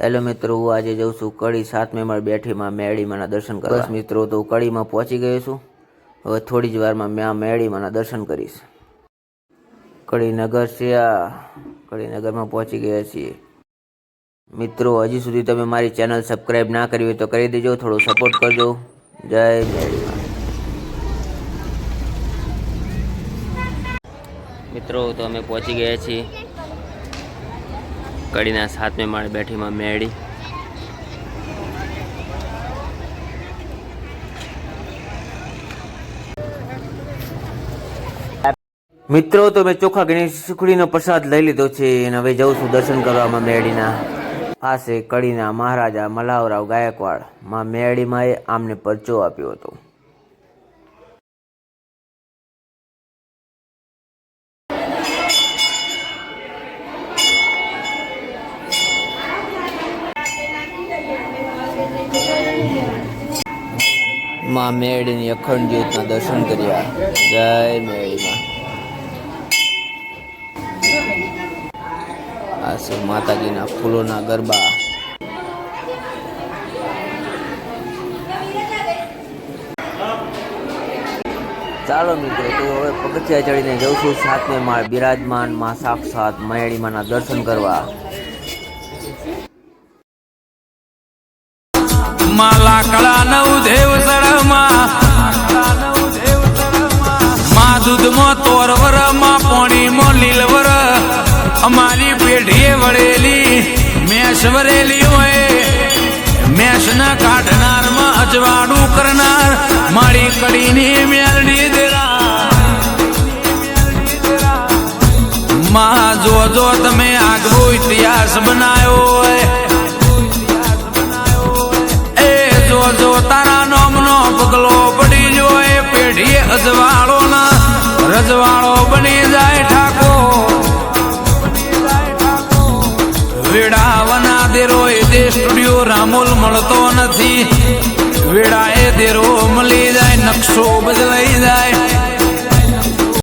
Hello મિત્રો, હું આજે જઉં છું કડી સાતમે માળ બેઠીમાં મેળીમાંના દર્શન બસ મિત્રો, તો કડીમાં પહોંચી ગયો છું. હવે થોડી જ વારમાં મેં આ મેળીમાંના દર્શન કરીશ. કડીનગર છે આ. કડીનગરમાં પહોંચી ગયા છીએ. મિત્રો, હજી સુધી તમે મારી ચેનલ સબસ્ક્રાઈબ ના કરી હોય તો કરી દેજો, થોડો સપોર્ટ કરજો. જય મેળીમાં મિત્રો, તો અમે પહોંચી ગયા છીએ. કડીના સાતમે માળ બેઠીમાં મેળી. મિત્રો, તો મેં ચોખા ગણેશ સુખડીનો પ્રસાદ લઈ લીધો છે અને હવે જઉં છું દર્શન કરવામાં મેળીના. પાસે કડીના મહારાજા મલાવરાવ ગાયકવાડ. માં મેળીમાં આમને પરચો આપ્યો હતો. માં મેળીની અખંડ જ્યોતના દર્શન કર્યા. જય મેળીમાં. આ છે માતાજીના ફૂલોના ગરબા. ચાલો મિત્રો, તો હવે પગથિયા ચડીને જઉં છું સાતમે માળ બિરાજમાનમાં સાક્ષાત મયાળીમાના દર્શન કરવા. માલા કળા નવ મા દૂધમાં તોરવરમાં પાણીમાં લીલવર અમારી પેઢીએ વળેલી મેષ વરેલી હોય. મેષ ના કાઢનારમાં અજવાળું કરનાર મારી કડીની મેલડી દેરા. માં જો જો તમે આગવો ઇતિહાસ બનાવ્યો હોય. એ જો જો તારા નોમનો પગલો પડી જોય પેઢીએ અજવાળો રજવાળો બની જાય ઠાકો વેડાવના દેરો એ દે સ્ટુડિયો રામોલ મળતો નથી. વેડા એ દેરો મળી જાય, નકશો બદલાઈ જાય.